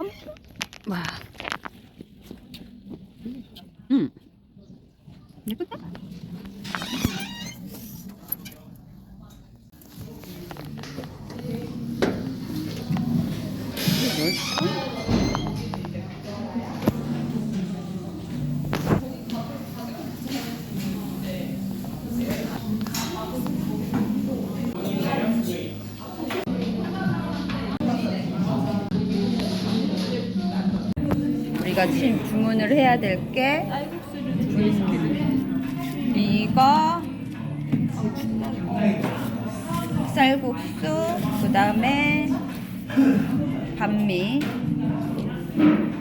음. 와. 우리가 지금 주문을 해야 될 게 이거 쌀국수 그 다음에 반미.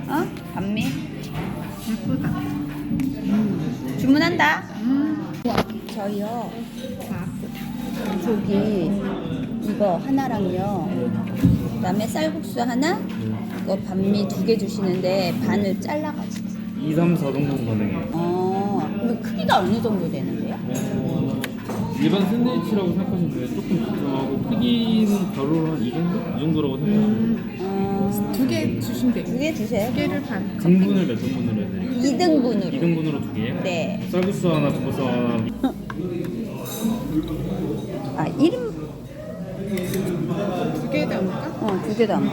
어? 반미? 주문한다. 저희요. 저기 이거 하나랑요. 그 다음에 쌀국수 하나 이거 반미 두 개 주시는데 반을 잘라가지고 2, 3, 4 정도는 가능해요. 어 크기가 어느 정도 되는데요? 어, 일반 샌드위치라고 생각하시면 돼요. 조금 부족하고 크기는 가로로 한 이 정도? 이 정도라고 생각하시면 돼요. 어, 두개 주시면 돼요. 두 개 주세요 두 개를 반. 등분을 몇 등분으로 해드릴까요? 2등분으로 2등분으로 두 개요? 네. 쌀국수 하나, 두부수 하나. 아 1인 두 개 담을까? 어 두 개 담아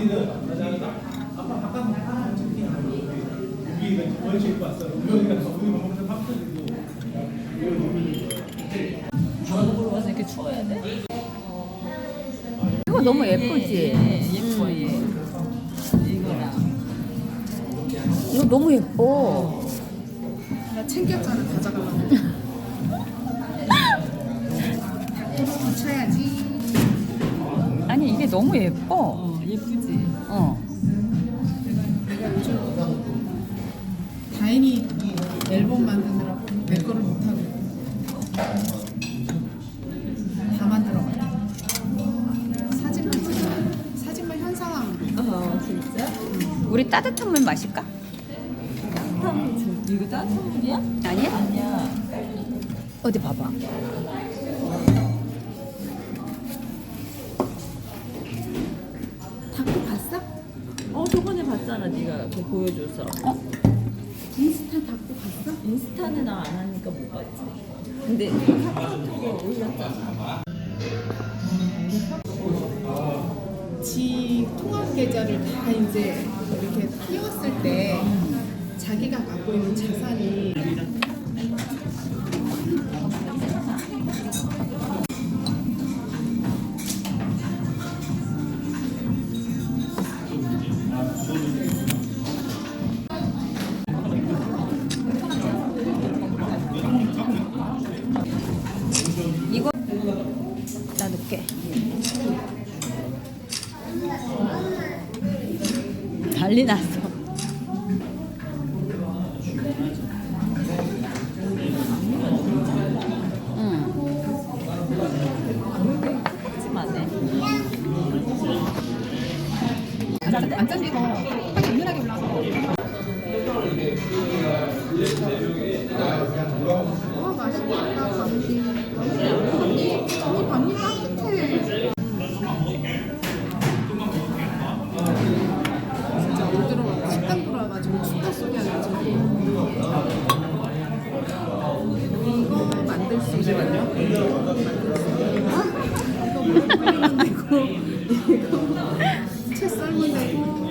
이렇게 추워야 돼? 이거 너무 예쁘지? 예뻐 얘. 이거랑. 이거 너무 예뻐 나 챙겼잖아 가져가려고. 닭으로 붙여야지. 이게 너무 예뻐 어 예쁘지. 어 내가 요즘 다인이 앨범 만드느라고 내 거를 못하고. 다 만들어가지고. 사진만 찍어. 사진만 돼. 어 진짜? 우리 따뜻한 물 마실까? 이거 따뜻한 물이야? 아니야? 아니야. 어디 봐봐 봤잖아 네가 그 보여줘서. 어? 인스타 닭도 봤어? 인스타는 나 안 하니까 못 봤지. 근데 카카오톡에 올렸잖아. 지 통합 계좌를 다 이제 이렇게 띄웠을 때 자기가 갖고 있는 자산이 난리 났어 응 푸짐하네. 안 짠게 더 은은하게 올라서 와 맛있겠다 감기 언니 언니 감기 따뜻해 진짜 올 들어와 식당 돌아가지고 춥다 소리 하는 줄 이거 이거 되고 이거 채 썰면 되고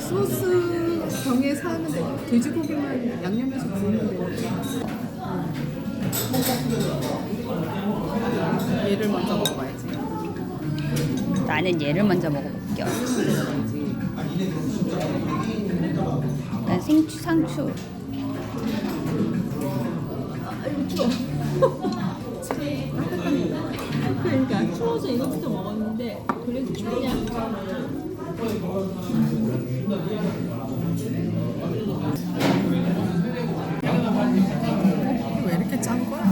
소스 병에 사면 되고 돼지고기만 양념해서 구우면 되고 얘를 먼저 먹어봐야지 나는 얘를 먼저 먹어볼게요. 난 생추 상추. 그러니까 추워 서 이거부터 먹었는데 그래도 춥냐? 왜 이렇게 짠 거야?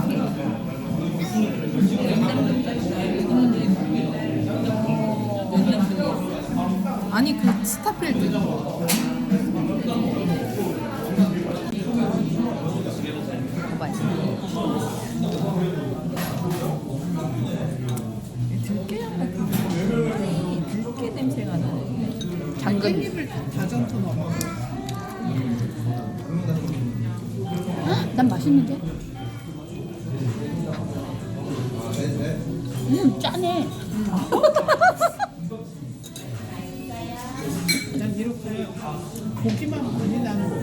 아니 그 스타필드 맛있는데? 음, 짜네. 난 이렇게 고기만 많이 나는 거